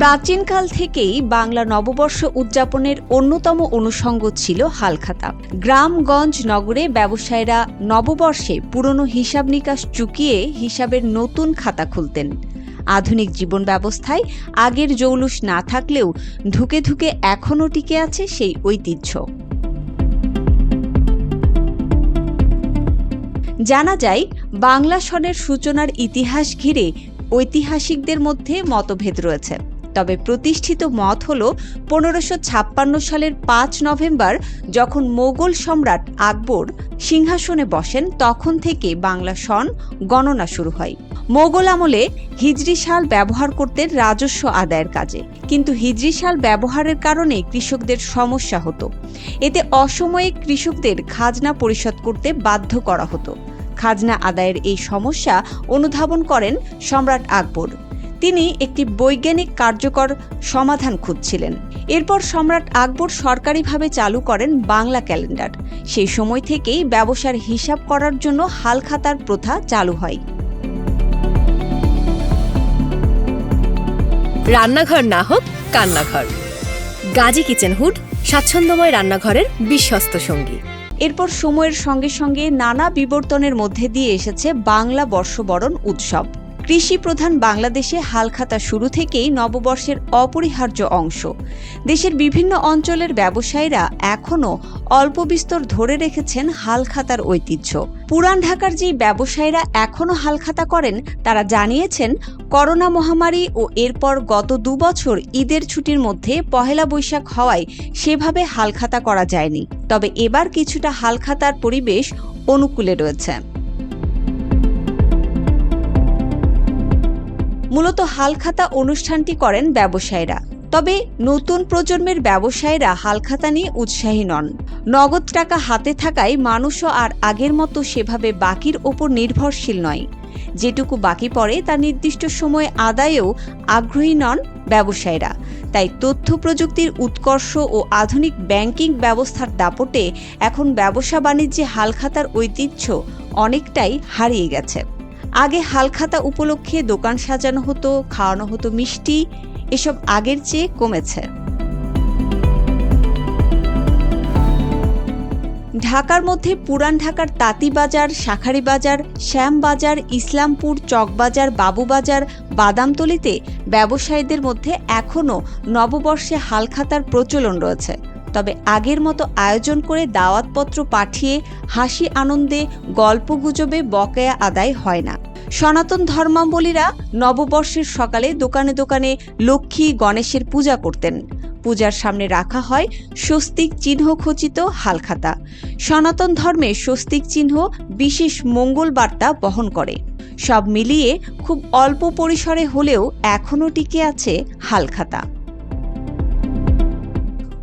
প্রাচীনকাল থেকেই বাংলা নববর্ষ উদযাপনের অন্যতম অনুষঙ্গ ছিল হালখাতা। গ্রামগঞ্জ নগরে ব্যবসায়ীরা নববর্ষে পুরনো হিসাব নিকাশ চুকিয়ে হিসাবের নতুন খাতা খুলতেন। আধুনিক জীবন ব্যবস্থায় আগের জৌলুস না থাকলেও ধুকে ধুকে এখনও টিকে আছে সেই ঐতিহ্য। জানা যায়, বাংলা সনের সূচনার ইতিহাস ঘিরে ঐতিহাসিকদের মধ্যে মতভেদ রয়েছে। তবে প্রতিষ্ঠিত মত হল পনেরোশো ছাপ্পান্ন সালের পাঁচ নভেম্বর যখন মোগল সম্রাট আকবর সিংহাসনে বসেন, তখন থেকে বাংলা সন গণনা শুরু হয়। মোগল আমলে হিজরি সাল ব্যবহার করতেন রাজস্ব আদায়ের কাজে। কিন্তু হিজরি সাল ব্যবহারের কারণে কৃষকদের সমস্যা হতো। এতে অসময়ে কৃষকদের খাজনা পরিশোধ করতে বাধ্য করা হতো। খাজনা আদায়ের এই সমস্যা অনুধাবন করেন সম্রাট আকবর। তিনি একটি বৈজ্ঞানিক কার্যকর সমাধান খুঁজছিলেন। এরপর সম্রাট আকবর সরকারিভাবে চালু করেন বাংলা ক্যালেন্ডার। সেই সময় থেকেই ব্যবসার হিসাব করার জন্য হালখাতার প্রথা চালু হয়। রান্নাঘর না হোক কান্নাঘর। গাজী কিচেন হুড স্বাচ্ছন্দ্যময় রান্নাঘরের বিশ্বস্ত সঙ্গী। এরপর সময়ের সঙ্গে সঙ্গে নানা বিবর্তনের মধ্যে দিয়ে এসেছে বাংলা বর্ষবরণ উৎসব। কৃষি প্রধান বাংলাদেশে হালখাতা শুরু থেকেই নববর্ষের অপরিহার্য অংশ। দেশের বিভিন্ন অঞ্চলের ব্যবসায়ীরা এখনও অল্প বিস্তর ধরে রেখেছেন হালখাতার ঐতিহ্য। পুরান ঢাকার যেই ব্যবসায়ীরা এখনও হালখাতা করেন, তারা জানিয়েছেন, করোনা মহামারী ও এরপর গত দুবছর ঈদের ছুটির মধ্যে পহেলা বৈশাখ হওয়ায় সেভাবে হালখাতা করা যায়নি। তবে এবার কিছুটা হালখাতার পরিবেশ অনুকূলে রয়েছে। মূলত হালখাতা অনুষ্ঠানটি করেন ব্যবসায়ীরা। তবে নতুন প্রজন্মের ব্যবসায়ীরা হালখাতা নিয়ে উৎসাহী নন। নগদ টাকা হাতে থাকায় মানুষও আর আগের মতো সেভাবে বাকির ওপর নির্ভরশীল নয়। যেটুকু বাকি পড়ে তা নির্দিষ্ট সময়ে আদায়েও আগ্রহী নন ব্যবসায়ীরা। তাই তথ্য প্রযুক্তির উৎকর্ষ ও আধুনিক ব্যাংকিং ব্যবস্থার দাপটে এখন ব্যবসা বাণিজ্যে হালখাতার ঐতিহ্য অনেকটাই হারিয়ে গেছে। আগে হালখাতা উপলক্ষে দোকান সাজানো হতো, খাওয়ানো হতো মিষ্টি, এসব আগের চেয়ে কমেছে। ঢাকার মধ্যে পুরান ঢাকার তাঁতিবাজার শাখারি বাজার শ্যামবাজার ইসলামপুর চকবাজার বাবুবাজার বাদামতলিতে ব্যবসায়ীদের মধ্যে এখনও নববর্ষে হালখাতার প্রচলন রয়েছে। তবে আগের মতো আয়োজন করে দাওয়াতপত্র পাঠিয়ে হাসি আনন্দে গল্পগুজবে বকেয়া আদায় হয় না। সনাতন ধর্মাবলীরা নববর্ষের সকালে দোকানে দোকানে লক্ষ্মী গণেশের পূজা করতেন। পূজার সামনে রাখা হয় স্বস্তিক চিহ্ন খচিত হালখাতা। সনাতন ধর্মে স্বস্তিক চিহ্ন বিশেষ মঙ্গল বার্তা বহন করে। সব মিলিয়ে খুব অল্প পরিসরে হলেও এখনও টিকে আছে হালখাতা।